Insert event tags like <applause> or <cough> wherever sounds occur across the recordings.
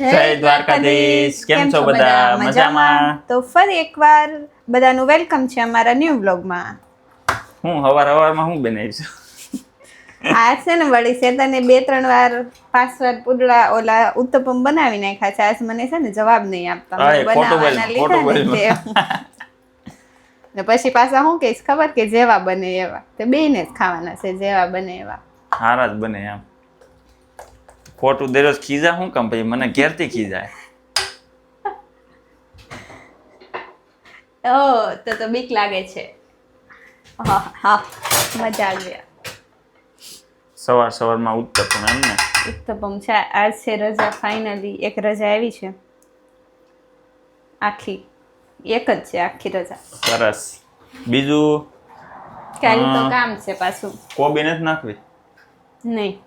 જય દ્વારકાધીશ. કેમ છો બધા? મજામાં? તો ફરી એકવાર બધાનું વેલકમ છે અમારા ન્યૂ બ્લોગમાં હું હવાર હવારમાં હું બનાવીશ આ છે ને વળી શેતાને બે ત્રણ વાર પાંચ વાર પુડળા ઓલા ઉત્તપમ બનાવી નાખ્યા છે. આજ મને છે ને જવાબ નહીં આપતા. બનાવવાના લીધા ને પછી પાછા હું કહીશ ખબર કે જેવા બને એવા. તે બેયને જ ખાવાના છે જેવા બને એવા. હારા જ બને એમ. ખોટું દરરોજ ખીજા શું કામ પછી મને ઘેરથી ખીજાય. ઓ તો તો બીક લાગે છે. હા હા મજા આવી. સવાર સવારમાં ઉત્તપમ એમ ને? ઉત્તપમ છે. આજ છે રજા ફાઇનલી એક રજા આવી છે. આખી. એક જ છે આખી રજા. સરસ. બીજું? કાલ તો કામ છે પાછું. કોબી નથી નાખવી? નહીં.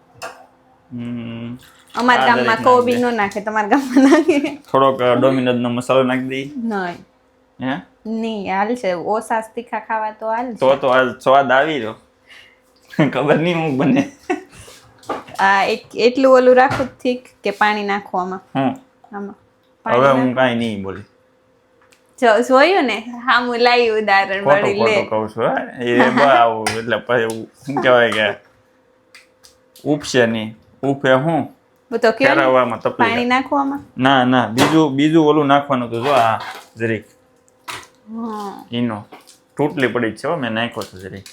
અમારા ગામમાં કોબી નો નાખે તમારા ગામમાં નાખે. થોડોક ડોમિનોઝ નો મસાલો નાખી દઈ. નહીં. હે? નહીં હાલ છે. ઓછા તીખા ખાવા તો હાલ તો તો આ સ્વાદ આવી રહ્યો. ખબર નહીં હું બને. આ એક એટલું ઓલું રાખું ઠીક કે પાણી નાખો આમાં. આમાં. હવે હું કાઈ નહીં બોલી. જો જોયું ને? હા હું લાવી ઉદાહરણ મળી લે. કહું છું. એ એટલે પછી શું કહેવાય કે ઉપશે નહીં. ઉફે હું? તો કે ફેરવવામાં પાણી નાખવામાં ના ના બીજું બીજું ઓલું નાખવાનું તો જો આ જરીક. ઈનો. તૂટલી પડી છે મેં નાખ્યો તો જરીક.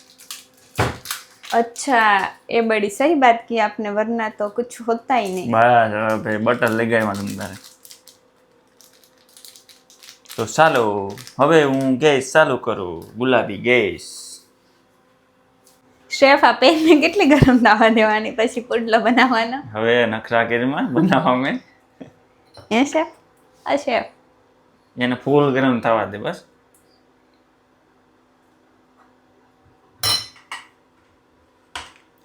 અચ્છા એ બડી સહી બાત કી આપને વરના તો કુછ હોતા ही નહીં. બસ ભાઈ બટર લગાવ્યા તમે તારે. તો ચાલો હવે હું ગેસ ચાલુ કરું. ગુલાબી ગેસ. शेफ આપે એને કેટલી ગરમ થવા દેવાની પછી પુડલો બનાવવાનો? હવે નખરા કેરીમાં બનાવવા મેં એ શેફ? આ શેફ. એને ફૂલ ગરમ થવા દે બસ.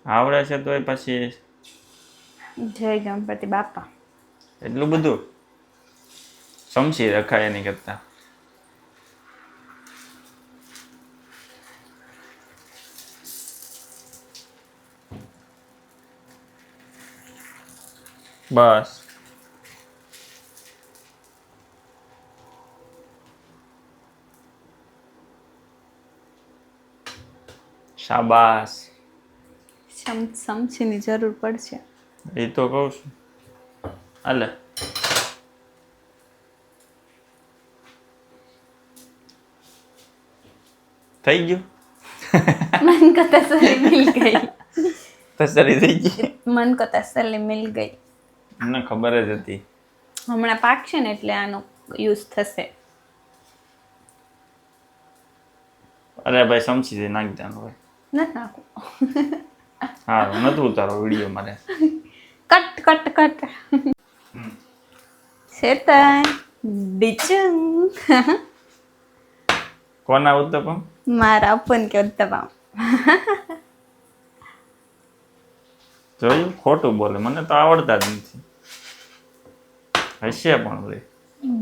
આવડે છે તો પછી જય ગણપતિ બાપા. એટલું બધું. સમસી રખાય એની કરતા. બસ. શાબાશ. સમસીની જરૂર પડશે. એ તો કહું છું. હાલે. થઈ ગયું? મન કો સલી મિલ ગઈ. તસલી થઈ ગઈ. મન કો સલી મિલ ગઈ. મને ખબર જ હતી. હમણાં પાકશે ને એટલે આનો યુઝ થશે. અરે ભાઈ સમજી દે નાખી દેવાનું ભાઈ નથી નાખું હા નતું ઉતારો વીડિયો મારે. Cut cut cut. શેતાન બિચંગ કોના ઉત્તપમ? મારા અપન કે ઉત્તપમ. જોયું? ખોટું બોલે. મને તો આવડતા જ નથી. હશે પણ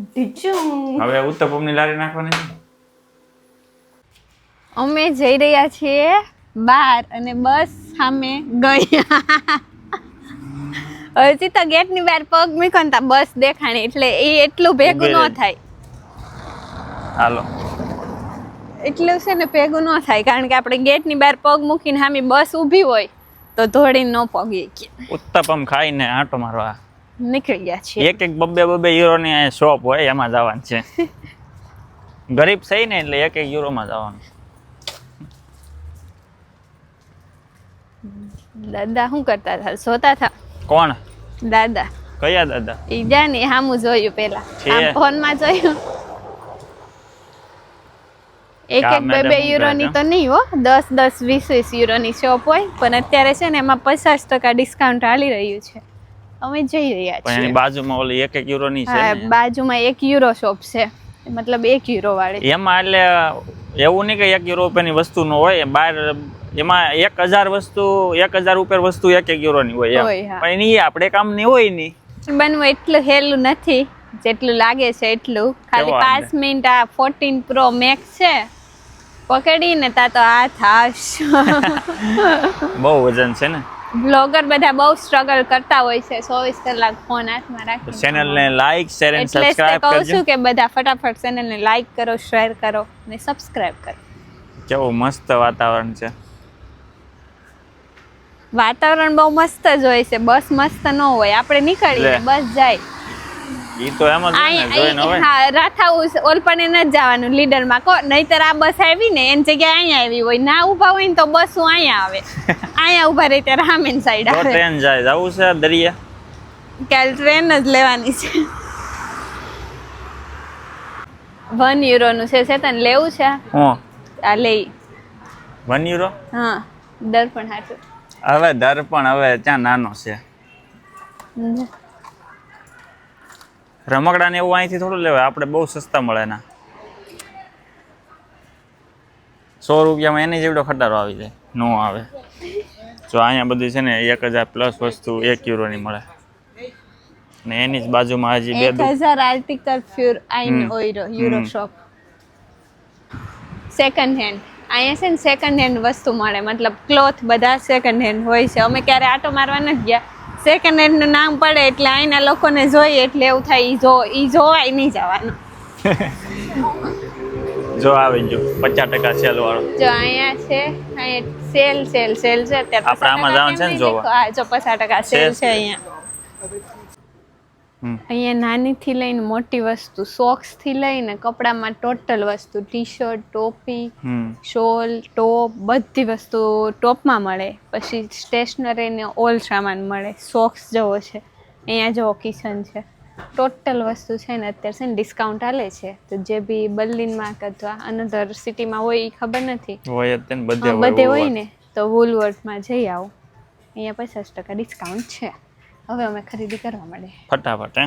ડીચું હવે ઉત્તપમની લારી નાખવાની અમે જઈ રહ્યા છીએ બાર અને બસ સામે ગયા. હજી તો ગેટની બહાર પગ મૂક્યો બસ દેખાણી એટલે એ એટલું ભેગું ન થાય. હાલો. એટલું છે ને ભેગું ન થાય કારણ કે આપણે ગેટની બહાર પગ મૂકીને સામે બસ ઊભી હોય. તો ધોળી ન પગી કે. ઉત્તપમ ખાઈને આંટો મારવા. નીકળી ગયા છે એક એક બબ્બે બબ્બે યુરોની શોપ હોય એમાં જવાનું છે. <laughs> ગરીબ થઈ ને એટલે એક એક યુરોમાં જવાનું. દાદા શું કરતા હતા? જોતા હતા? કોણ? દાદા. કયા દાદા? ઈજા ને હામું જોયું પેલા. ફોનમાં જોયું. એક એક બે બે યુરોની તો નહીં હો. દસ દસ વીસ વીસ યુરોની શોપ હોય. પણ અત્યારે છે ને એમાં પચાસ ટકા ડિસ્કાઉન્ટ હાલી રહ્યું છે. અમે જઈ રહ્યા છીએ. બાજુમાં ઓલી એક એક યુરોની છે બાજુમાં એક યુરો શોપ છે. મતલબ એક યુરો વાળી. એમાં એટલે એવું નહીં કે એક યુરો રૂપિયાની વસ્તુ નો હોય. બહાર એમાં એક હજાર વસ્તુ એક હજાર ઉપર વસ્તુ એક એક યુરોની હોય પણ એની આપણે કામ નહીં હોય નહીં બનવું એટલું હેલું નથી. જેટલું લાગે છે એટલું. ખાલી પાંચ મિનિટ આ ફોર્ટીન પ્રો મેક્સ છે. પકડીને તા તો આ થાશ બહુ વજન છે ને? બ્લોગર બધા બહુ સ્ટ્રગલ કરતા હોય છે. ચોવીસ કલાક ફોન હાથમાં રાખી ચેનલને લાઈક શેર એન્ડ સબસ્ક્રાઇબ કરજો એટલે કહું છું કે બધા ફટાફટ ચેનલને લાઈક કરો શેર કરો અને સબસ્ક્રાઇબ કરો. કેવું મસ્ત વાતાવરણ છે. વાતાવરણ બહુ મસ્ત જ હોય છે. બસ મસ્ત ન હોય. આપણે નીકળીએ બસ જાય. ઈ તો એમ જ હોય ને જોઈને હોય. હા રાથાઉસ ઓલપણે ન જવાનું લીડરમાં. કો નહીતર આ બસ આવી ને એની જગ્યાએ અહીંયા આવી હોય. ના ઊભા હોય ને તો બસ અહીંયા આવે. <laughs> અહીંયા ઊભા રહી ત્યારે રામેન સાઈડ આવે. ટ્રેન જાય. જવું છે દરિયા? કાલ ટ્રેન જ લેવાની છે. વન યુરોનું છે ચેતન લેવું છે? આ લઈ. વન યુરો હા દર્પણ હાટું. હવે દર્પણ હવે ત્યાં નાનો છે? રમકડા ને એવું અહીંથી થોડું લેવાય. આપણે બહુ સસ્તા મળે ના સો રૂપિયામાં એની જેવડો ખટારો આવી જાય. નો આવે. જો અહીંયા બધું છે ને એક હજાર પ્લસ વસ્તુ એક યુરોની મળે. ને એની જ બાજુમાં હજી બે હજાર આર્ટિકલ ફ્યુર આઈન. ઓઈરો યુરો શોપ સેકન્ડ હેન્ડ અહીંયા છે ને સેકન્ડ હેન્ડ વસ્તુ મળે. મતલબ ક્લોથ બધા સેકન્ડ હેન્ડ હોય છે. અમે ક્યારે આટો મારવા નથી ગયા. સેકન્ડ હેન્ડનું નામ પડે એટલે અહીંના લોકોને જોઈએ એટલે એવું થાય ઈ જો ઈ જોવાય નહીં જવાનું <laughs> જો આવી જો પચાસ ટકા સેલ વાળો જો અહીંયા છે અહીંયા સેલ સેલ સેલ છે આપણે આમાં જવાનું છે ને જોવા. હા જો પચાસ ટકા સેલ છે. અહીંયા. અહીંયા નાનીથી લઈને મોટી વસ્તુ સોક્સથી લઈને કપડામાં ટોટલ વસ્તુ ટી શર્ટ ટોપી શોલ ટોપ બધી વસ્તુ ટોપમાં મળે. પછી સ્ટેશનરીને ઓલ સામાન મળે. સોક્સ જેવો છે. અહીંયા જો કિચન છે. ટોટલ વસ્તુ છે ને અત્યારે છે ને ડિસ્કાઉન્ટ આલે છે. તો જે બી બર્લિનમાં કે અથવા અનધર સિટીમાં હોય એ ખબર નથી. બધે હોય. ને. તો વૂલવર્થમાં જઈ આવો. અહીંયા પચાસ ટકા ડિસ્કાઉન્ટ છે. હવે અમે ખરીદી કરવા માંડે ફટાફટ હે?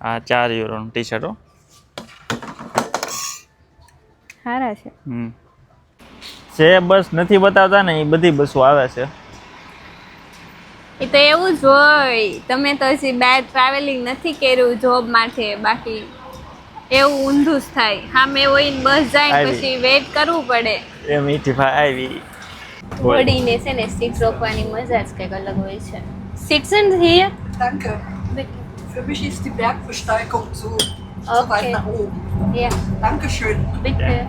આ ચાર યુરોનું ટી શર્ટ સારા છે. હમ. જે બસ નથી બતાવતા ને એ બધી બસો આવે છે. એ તો એવું જ હોય. તમે તો હજી બહાર ટ્રાવેલિંગ નથી કર્યું જોબ માટે બાકી એવું ઊંધું જ થાય. સામે હોય ને બસ જાય પછી વેઇટ કરવું પડે. એ મીઠી ભાઈ આવી. બોલ. છે ને સીટ રોકવાની મજા જ કંઈક અલગ હોય છે seats and here Danke. Für mich ist die Bergbesteigung so Okay. weit nach oben. યા Dankeschön. bitte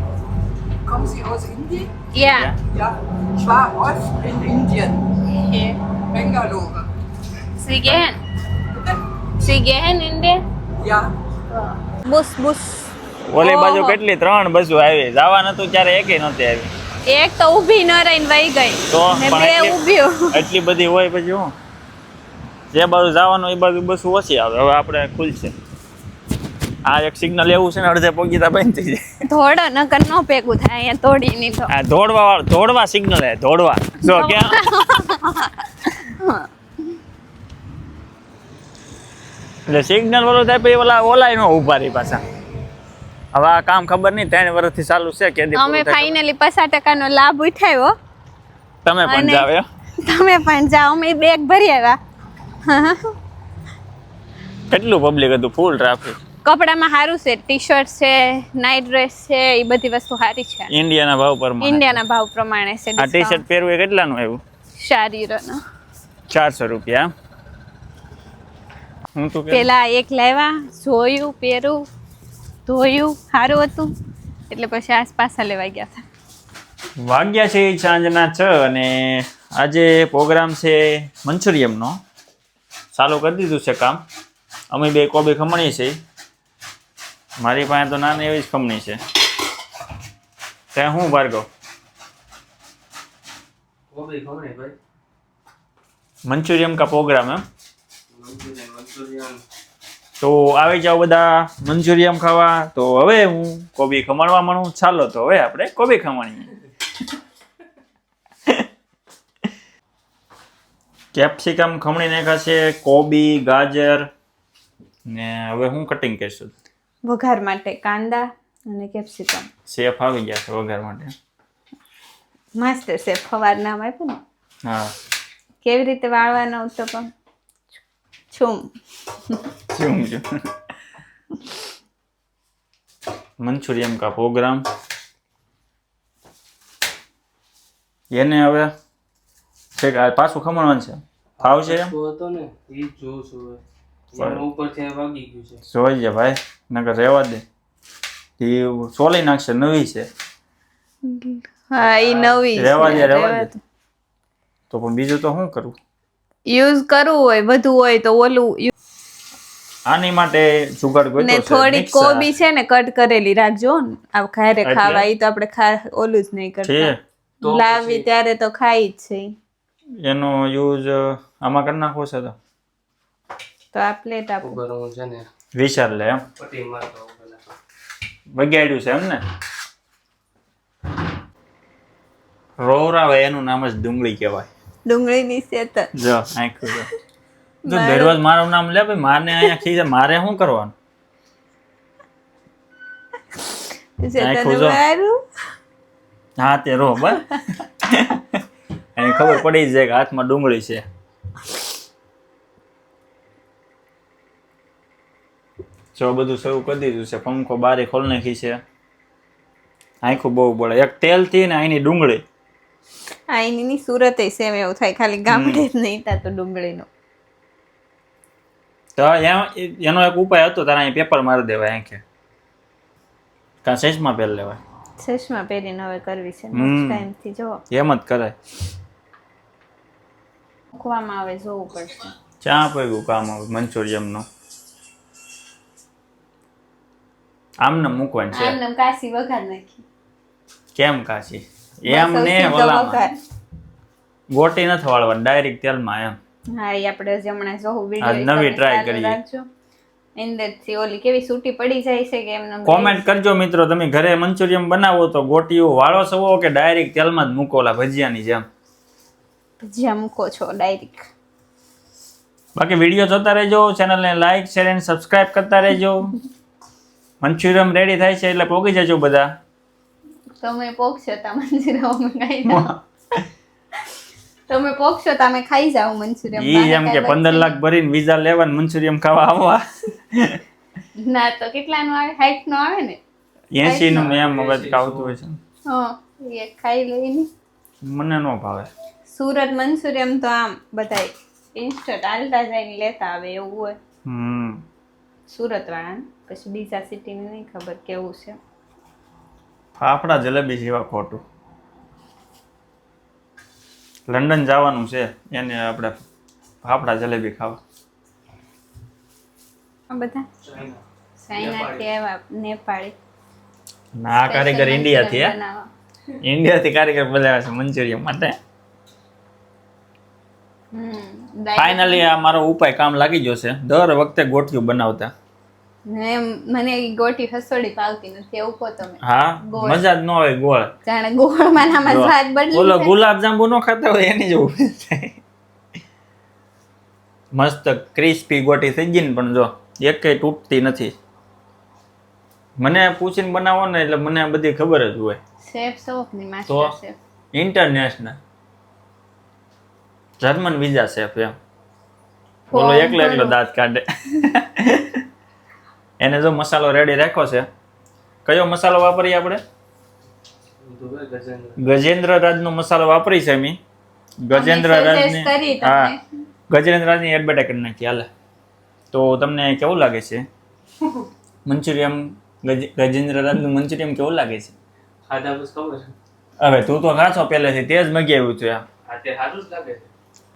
Kommen Sie aus Indien? યા Ja. Ich war oft in Indien, Bangalore. Sie gehen? Bitte? Sie gehen in Indien? Ja. Bus, Bus. ઓલી બાજુ કેટલી ત્રણ બસો આવી જવા નતું ત્યારે એકે નહોતી આવી એક તો ઊભી ન રહીને વહી ગઈ. તો બે ઊભી એટલી બધી હોય પછી હું? જે બાજુ જવાનું એ બાજુ બસ ઓછી આવે. હવે આપણે ખુલશે. આ એક સિગ્નલ એવું છે ને અડધે પગીતા બંધ થઈ જાય. થોડો નકર નો ભેગું થાય અહીંયા તોડી નહીં તો. આ દોડવા <laughs> વાળું દોડવા સિગ્નલ હે દોડવા જો ક્યાં એટલે સિગ્નલ વાળો થાય પછી ઓલા ઓલાય નો ઊભા રહી પાછા. હવે આ કામ ખબર નહીં ત્રણ વર્ષથી ચાલુ છે કે અમે ફાઇનલી પચાસ ટકાનો લાભ ઉઠાવ્યો. તમે પણ જાવ તમે પણ જાઓ અમે બેગ ભરી આવ્યા. કેટલું પબ્લિક હતું? ફૂલ ટ્રાફિક કપડામાં સારું છે ટી શર્ટ છે નાઇટ ડ્રેસ છે એ બધી વસ્તુ સારી છે. ઇન્ડિયાના ભાવ પ્રમાણે. ઇન્ડિયાના ભાવ પ્રમાણે છે આ ટી શર્ટ પહેરવું એ કેટલાનું આવ્યું? સારી રનો ચારસો રૂપિયા. હું તું પેલા એક લાવ્યા જોયું પહેર્યું. ધોયું સારું હતું. એટલે પછી આસપાસ લેવા ગયા હતા. વાગ્યા છે સાંજના છ અને આજે પ્રોગ્રામ છે મંચુરિયમનો. ચાલુ કરી દીધું છે કામ. અમે બે કોબી ખમણી છે મારી પાસે તો નાની એવી જ ખમણી છે. ત્યાં હું ભાર્ગવ? મંચુરિયમ કા પ્રોગ્રામ એમ? મંચુરિયમ. તો આવી જાઓ બધા મંચુરિયમ ખાવા. તો હવે હું કોબી ખમણવા મળું ચાલો તો હવે આપણે કોબી ખમણીએ. <laughs> કેપ્સિકમ ખમણી નાખાશે કોબી ગાજર ને હવે હું કટિંગ કરીશું. વઘાર માટે કાંદા અને કેપ્સિકમ. શેફ આવી ગયા છે વઘાર માટે. માસ્ટર શેફ ફવાર નામ આપ્યું ને. હા. કેવી રીતે વાળવાનો ઉત્તપમ છું શું છે મંચુરિયમ કા પ્રોગ્રામ એને હવે છે કે પાછું ખમણવાનું છે ફાવ છે એમ હતો ને એ જ જોઉં છું જોઈએ ભાઈ નકર રહેવા દે એ સોલી નાખશે નવી છે હા એ નવી રહેવા દે રહેવા દે તો પણ બીજું તો શું કરવું યુઝ કરવું હોય વધુ હોય તો ઓલું આની માટે સુગર ગોતો ને થોડી કોબી છે ને કટ કરેલી રાખજો ને. આ ઘરે ખાવા ઈ તો આપણે ખા ઓલું જ નહીં કરતા. તો લાવી ત્યારે તો ખાઈ જ છે. એનો યુઝ આમાં કરી નાખવો છે તો? તો આ પ્લેટ આપો. હું છે ને વિચાર લે એમ. મારતો હોઉં બગાડ્યું છે એમ ને? રોવરાવે એનું નામ જ ડુંગળી કહેવાય. ડુંગળીની સેતર જો આખું જો જો દરરોજ મારું નામ લે ભાઈ મારને અહીંયા ખીજે મારે શું કરવાનું? હા તે રો બસ. એને ખબર પડી જાય કે હાથમાં ડુંગળી છે. જો બધું શરૂ કરી દીધું છે. પંખો બારી ખોલ નાખી છે. આંખું બહુ બળે. એક તેલથી ને અહીંની ડુંગળી. આ એની સુરતે સેમ એવું થાય. ખાલી ગામડે જ નહીં થતું ડુંગળીનું. તો એનો એક ઉપાય હતો તારા અહીં પેપર મારી દેવાય આંખે કાં. સેસમાં પહેર લેવાય? ચશ્મા પહેરીને હવે કરવી છે. ટાઈમથી જો એમ જ કરાય. મૂકવામાં આવે જોવું પડશે. ચા પૈગું કામ આવે મંચુરિયમનું આમને મૂકવાનું છે. આમને કાશી વઘાર નાખી. કેમ કાશી? એમ ને ઓલામાં. ગોટી નથી વાળવાની ડાયરેક્ટ તેલમાં એમ. હા એ આપણે જમણે જોવું વીડિયો નવી ટ્રાય કરીએ. અંદરથી ઓલી કેવી સૂટી પડી જાય છે કે એમને કોમેન્ટ કરજો મિત્રો તમે ઘરે મંચુરિયમ બનાવો તો ગોટીઓ વાળો સવો કે ડાયરેક્ટ તેલમાં જ મૂકો ઓલા ભજીયાની જેમ? ભજીયા મૂકો છો ડાયરેક્ટ બાકી વીડિયો જોતા રહેજો ચેનલને લાઈક શેર એન્ડ સબસ્ક્રાઇબ કરતા રહેજો. <laughs> મંચુરિયમ રેડી થાય છે એટલે પોગી જજો બધા. તમે પોગશો તો મંચુરિયમ ખાઈ જાઓ તમે પોગશો તમે ખાઈ જાઓ મંચુરિયમ ઈ એમ કે પંદર લાખ ભરીને વિઝા લેવા ને મંચુરિયમ ખાવા આવવા. ના તો કેટલાનું આવે? હાઈટનું આવે ને? એસી નું ને એમ મગજ આવતું હોય છે. હા એ ખાઈ લઈને મને નો ભાવે. સુરત મંચુરિયમ તો આમ બધાય ઇન્સ્ટન્ટ આલતા જઈને લેતા આવે એવું હોય. હમ. સુરત વાળા પછી બીજા સિટીને નહીં ખબર કેવું છે. ફાફડા જલેબી જેવા ખોટું. લંડન જવાનું છે એને આપણે ફાફડા જલેબી ખાવા. બધા? નેપાળી. ના આ કારીગર ઇન્ડિયાથી હે? ઇન્ડિયા ઇન્ડિયાથી કારીગર બોલાવ્યા છે મંચુરિયમ માટે. હમ ફાઇનલી આ મારો ઉપાય કામ લાગી ગયો છે. દર વખતે ગોઠિયું બનાવતા. ને મને ગોટી હસોડી પાવતી નથી એવું કહો તમે. હા? મજા જ ન હોય ગોળ. જાણે ગોળમાં નામાં જો, સ્વાદ બદલી ઓલો ગુલાબ જાંબુ નો ખાતા હોય એની જેવું મસ્ત ક્રિસ્પી ગોટી થઈ ગઈ ને પણ જો એકેય તૂટતી નથી. મને પૂછીને બનાવો ને એટલે મને બધી ખબર જ હોય. Chef શોખની master chef international German visa chef એમ. બોલો એકલો એકલો દાંત કાઢે. એને જો મસાલો રેડી રાખ્યો છે કયો મસાલો વાપરીએ આપણે? ગજેન્દ્ર રાજ રાજનો મસાલો વાપરી છે અમે ગજેન્દ્ર રાજની. હા ગજેન્દ્ર રાજની એડબેટા કરી નાખી હાલે. તો તમને કેવું લાગે છે? મંચુરિયમ ગજ- ગજેન્દ્ર રાજનું મંચુરિયમ કેવું લાગે છે? છે. હવે તું તો ખાશો પહેલેથી તે જ મગાવ્યું છે આ આ તે સારું જ લાગે છે.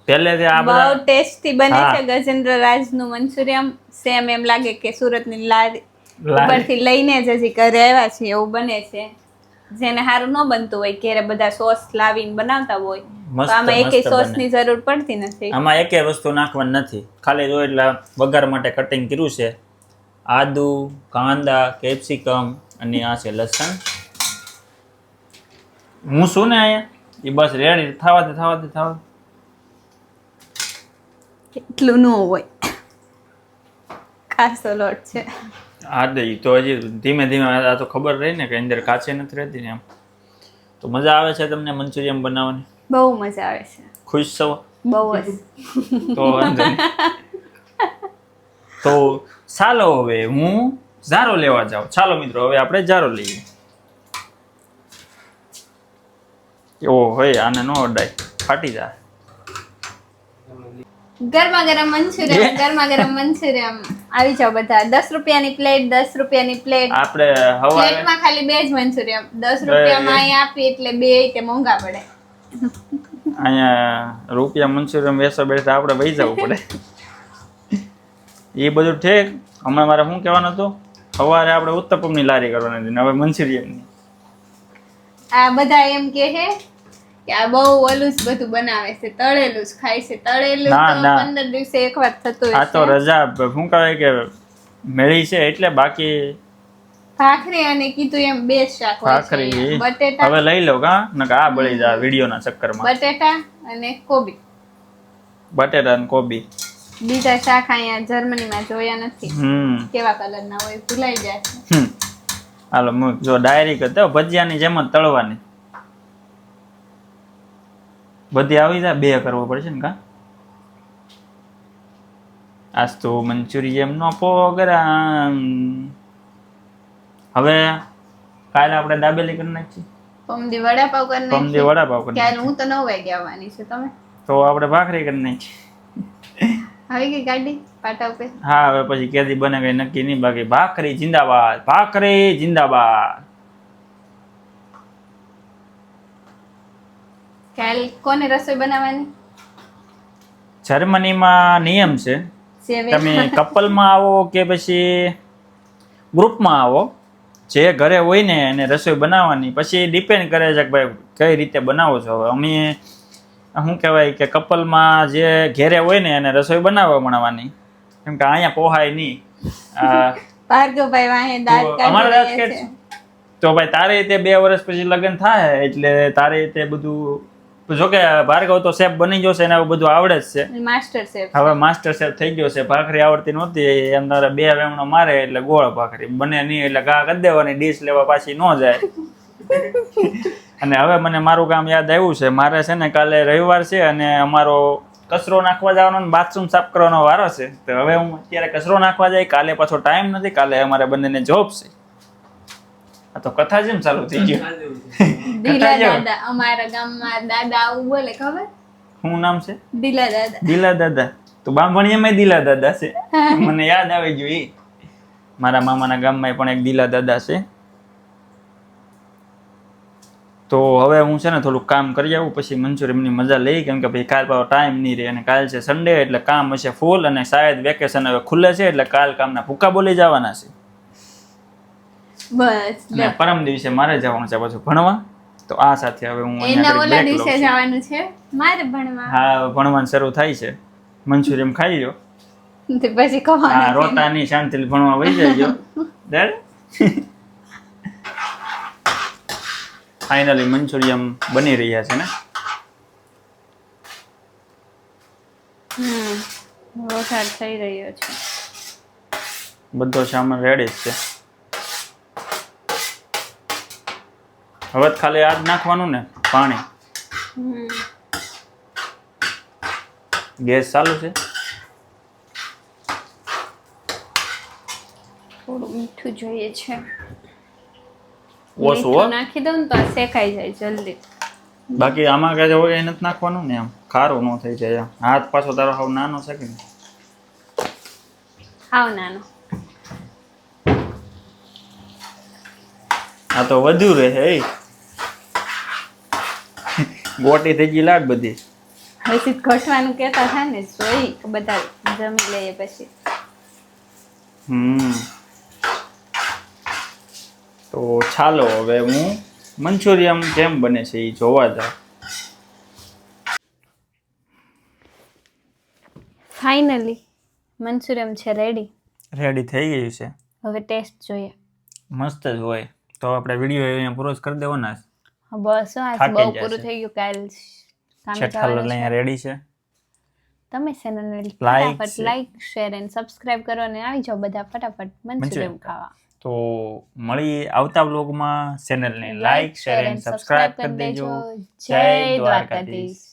પહેલેથી આ બહુ ટેસ્ટી બને છે ગજેન્દ્ર રાજનું મંચુરિયમ. સેમ એમ લાગે કે સુરતની લારી લારી. ઉપરથી લઈને જ હજી ઘરે આવ્યા છે એવું બને છે. જેને સારું ન બનતું હોય ઘેરે બધા સોસ લાવીને બનાવતા હોય તો આમાં એકે મસ્ત સોસની જરૂર પડતી નથી. આમાં એકે વસ્તુ નાખવાની નથી. ખાલી જો એટલે વઘાર માટે કટિંગ કર્યું છે. આદુ કાંદા કેપ્સિકમ અને આ છે લસણ. હું શું ને અહીંયા? એ બસ રેડી થવાથી થવાથી થવા એટલું ન હોય. કાચો લોટ છે. હા ઈ તો હજી ધીમે ધીમે આ તો ખબર રહી ને કે અંદર કાચે નથી રહેતી ને એમ. તો મજા આવે છે તમને મંચુરિયમ બનાવવાની? બહુ મજા આવે છે. ખુશ છો? બહુ જ. તો તો ચાલો હવે હું ઝારો લેવા જાઉં. ચાલો મિત્રો હવે આપણે ઝારો લઈએ. એવો હોય આને ન અડાય. ફાટી જાય. ગરમા ગરમ મંચુરિયન ગરમા ગરમ મંચુરિયન. આવી જાઓ બધા. દસ રૂપિયાની પ્લેટ દસ રૂપિયાની પ્લેટ આપણે પ્લેટમાં ખાલી બે જ મંચુરિયન. દસ રૂપિયામાં અહીં આપી એટલે બે તે મોંઘા પડે. અહીંયા રૂપિયા મંચુરિયન વેસો બેઠા આપણે વહી જવું પડે. એ બધું ઠીક. હમણાં મારે શું કહેવાનું હતું? સવારે આપણે ઉત્તપમની લારી કરવાની હતી હવે મંચુરિયનની. આ બધા એમ કે છે કે આ બહુ ઓલું જ બધું બનાવે છે તળેલું જ ખાય છે. તળેલું તો ના. પંદર દિવસે એકવાર થતું આ તો રજા શું કહેવાય કે મેળી છે એટલે બાકી ભાખરી અને કીધું એમ બે શાક ભાખરી બટેટા. હવે લઈ લો કા નકર આ બળી જાય ચક્કર ચક્કરમાં. બટેટા અને કોબી. બટેટા અને કોબી. બીજા શાક અહીંયા જર્મનીમાં જોયા નથી. કેવા કલરના હોય ભૂલાઈ જાય. હાલો જો ડાયરી કરતો ભજીયાની જેમ જ તળવાની. બધી આવી જાય બે કરવો પડશે ને કા? આજ તો મંચુરિયમ નો પ્રોગ્રામ. હવે કાલે આપણે દાબેલી કરી નાખીએ. પમદી વડાપાવ કરી પમદી નાખીએ. વડાપાવ કરી ક્યારે હું તો નવ વાગે આવવાની છે. તમે? તો આપણે ભાખરી કરી નાખીએ. આવી ગઈ ગાડી? પાટા ઉપર? હા હવે પછી કેદી બને કઈ નક્કી નહીં. બાકી ભાખરી જિંદાબાદ ભાખરી જિંદાબાદ. કાલ કોને રસોઈ બનાવવાની? જર્મનીમાં નિયમ છે. તમે કપલમાં આવો કે પછી ગ્રુપમાં આવો જે ઘરે હોય ને એને રસોઈ બનાવવાની. પછી ડિપેન્ડ કરે છે કે ભાઈ કઈ રીતે બનાવો છો હવે. અમે શું કહેવાય કે કપલમાં જે ઘેરે હોય ને એને રસોઈ બનાવવા બનાવવાની કેમ કે અહીંયા પોહાય નહીં. ભાર્ગવભાઈ વાહે દાંત તો અમારા દાંત રહ્યા કે- છે. તો ભાઈ તારે તે બે વર્ષ પછી લગ્ન થાય એટલે તારે તે બધું જોકે ભાર્ગવ તો શેફ બની ગયો છે એને બધું આવડે જ છે. માસ્ટર શેફ હવે માસ્ટર શેફ થઈ ગયો છે. ભાખરી આવડતી નહોતી. એમ તારે બે વેમણો મારે એટલે ગોળ ભાખરી. બને નહીં એટલે ઘા કરી દેવાની ડીશ લેવા પાછી ન જાય. <laughs> અને હવે મને મારું કામ યાદ આવ્યું છે. મારે છે ને કાલે રવિવાર છે અને અમારો કચરો નાખવા જવાનો ને બાથરૂમ સાફ કરવાનો વારો છે. તો હવે હું અત્યારે કચરો નાખવા જાય કાલે પાછો ટાઈમ નથી. કાલે અમારે બંનેને જોબ છે. આ તો કથા જેમ ચાલુ થઈ ગયું. જાઓ. દાદા અમારા ગામમાં દાદા આવું બોલે ખબર? શું નામ છે? ડીલા દાદા. દિલા દાદા. તો બાંભણીયામાં દિલા દાદા છે. મને યાદ આવી ગયું ઈ. મારા મામાના ગામમાં પણ એક દિલા દાદા છે. તો હવે હું છે ને થોડુંક કામ કરી આવું પછી મંચુરિયમની મજા લઈ કેમ કે ભાઈ કાલ પાછો ટાઈમ નહીં રહે અને કાલ છે સન્ડે એટલે કામ હશે ફૂલ અને શાયદ વેકેશન હવે ખુલ્લે છે એટલે કાલ કામના ભૂકા બોલી જવાના છે. બસ ને પરમ દિવસે મારે જવાનું છે પાછું ભણવા. તો આ સાથે હવે હું એના ઓલા દિવસે જવાનું છે? મારે ભણવા. હા ભણવાનું શરૂ થાય છે. મંચુરિયમ ખાઈ લો તે પછી હા કહેવાનું રોતાની શાંતિથી ભણવા વહી જજો. <laughs> ડેડ ફાઇનલી મંચુરિયમ બની રહ્યા છે ને? હમ વઘાર થઈ રહ્યો છે. બધો સામાન રેડી છે. હવે ખાલી આ જ નાખવાનું ને પાણી. ગેસ ચાલુ છે? થોડું મીઠું જોઈએ છે. ઓછું નાખી દઉં તો શેકાઈ જાય જલ્દી. બાકી આમાં કાંઈ હોય એ નથી નાખવાનું ને આમ ખારું ન થઈ જાય. હાથ પાછો તારો હાવ નાનો છે કે હાવ નાનો. આ તો વધુ રહે એ ગોટી થઈ ગઈ લાગ બધી. પછી ઘટવાનું કહેતા થાય ને જોઈ બધા જમી લઈએ પછી. હમ. તો ચાલો હવે હું મંચુરિયમ કેમ બને છે એ જોવા જાઉં. ફાઇનલી મંચુરિયમ છે રેડી રેડી થઈ ગયું છે. હવે ટેસ્ટ જોઈએ. મસ્ત જ હોય. તો આપણે વીડિયો અહીંયા પૂરો જ કરી દેવો ને હા, બસ આ બહુ પૂરું થઈ ગયું કાલ છઠ્ઠા જવાનું રેડી છે. તમે ચેનલને ને ફટાફટ. લાઈક શેર એન્ડ સબસ્ક્રાઇબ કરો અને આવી જાઓ બધા ફટાફટ મંચુરિયમ ખાવા. તો મળી આવતા બ્લોગમાં ચેનલને લાઈક શેર એન્ડ સબસ્ક્રાઇબ કરી દેજો. જય દ્વારકાધીશ.